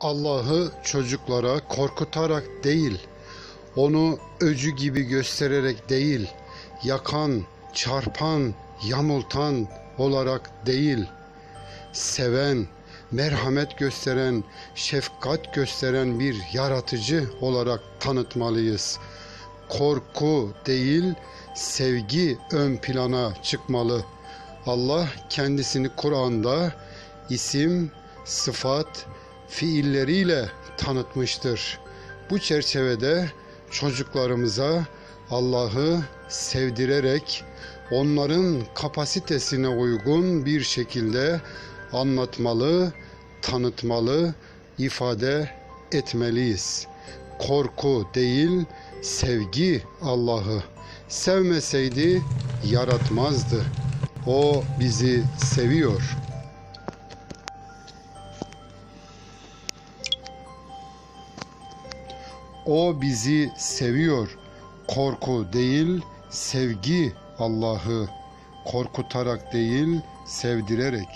Allah'ı çocuklara korkutarak değil, onu öcü gibi göstererek değil, yakan, çarpan, yamultan olarak değil, seven, merhamet gösteren, şefkat gösteren bir yaratıcı olarak tanıtmalıyız. Korku değil, sevgi ön plana çıkmalı. Allah kendisini Kur'an'da isim, sıfat, fiilleriyle tanıtmıştır. Bu çerçevede çocuklarımıza Allah'ı sevdirerek onların kapasitesine uygun bir şekilde anlatmalı, tanıtmalı, ifade etmeliyiz. Korku değil, sevgi Allah'ı. Sevmeseydi yaratmazdı. O bizi seviyor. O bizi seviyor. Korku değil, sevgi Allah'ı. Korkutarak değil, sevdirerek.